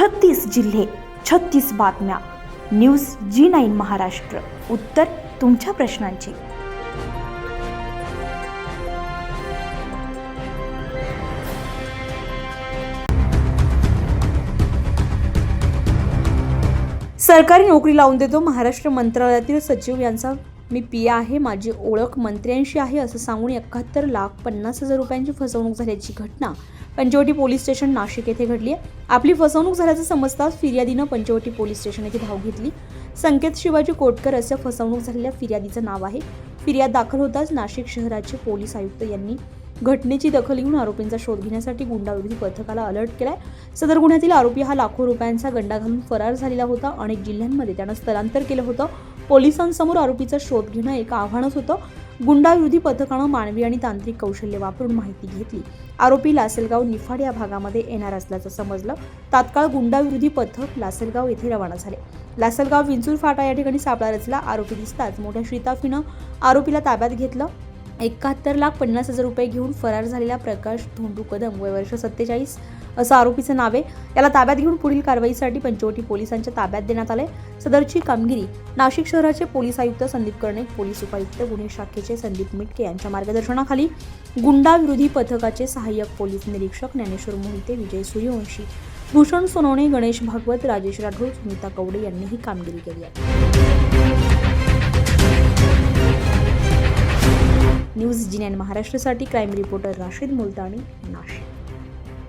छत्तीस जिल्हे छत्तीस बातम्या. News G nine Maharashtra. उत्तर तुमच्या प्रश्नांची. सरकारी नोकरी लावून देतो महाराष्ट्र मंत्रालयातील सचिव यांचा मी पिया आहे माझी ओळख मंत्र्यांशी आहे असं सांगून एकाहत्तर लाख पन्नास हजार रुपयांची फसवणूक झाल्याची घटना पंचवटी पोलीस स्टेशन नाशिक येथे घडली आहे. आपली फसवणूक झाल्याचं समजताच फिर्यादीनं पंचवटी पोलीस स्टेशन येथे धाव घेतली. संकेत शिवाजी कोटकर असं फसवणूक झालेल्या फिर्यादीचं नाव आहे. फिर्याद दाखल होताच नाशिक शहराचे पोलीस आयुक्त यांनी घटनेची दखल घेऊन आरोपींचा शोध घेण्यासाठी गुंडाविरोधी पथकाला अलर्ट केलाय. सदर गुन्ह्यातील आरोपी हा लाखो रुपयांचा गंडा घालून फरार झालेला होता. अनेक जिल्ह्यांमध्ये त्यानं स्थलांतर केलं होतं. पोलिसांसमोर आरोपीचा शोध घेणं एक आव्हानच होतं. गुंडाविरोधी पथकानं मानवी आणि तांत्रिक कौशल्य वापरून माहिती घेतली. आरोपी लासलगाव निफाड या भागामध्ये येणार असल्याचं समजलं. तात्काळ गुंडाविरोधी पथक लासलगाव येथे रवाना झाले. लासलगाव विंचूर फाटा या ठिकाणी सापळा रचला. आरोपी दिसताच मोठ्या शिताफीनं आरोपीला ताब्यात घेतलं. एकाहत्तर लाख पन्नास हजार रुपये घेऊन फरार झालेला प्रकाश धोंडू कदम वय वर्ष सत्तेचाळीस असं आरोपीचं नाव आहे. याला ताब्यात घेऊन पुढील कारवाईसाठी पंचवटी पोलिसांच्या ताब्यात देण्यात आले सदरची कामगिरी नाशिक शहराचे पोलीस आयुक्त संदीप कर्णिक पोलीस उपायुक्त गुन्हे शाखेचे संदीप मिटके यांच्या मार्गदर्शनाखाली. गुंडा विरोधी पथकाचे सहाय्यक पोलीस निरीक्षक ज्ञानेश्वर मोहिते विजय सूर्यवंशी भूषण सोनवणे गणेश भागवत राजेश राठोड सुनीता कवडे यांनी ही कामगिरी केली आहे. न्यूज जिन्यान महाराष्ट्रासाठी क्राईम रिपोर्टर राशीद मुलतानी नाशिक.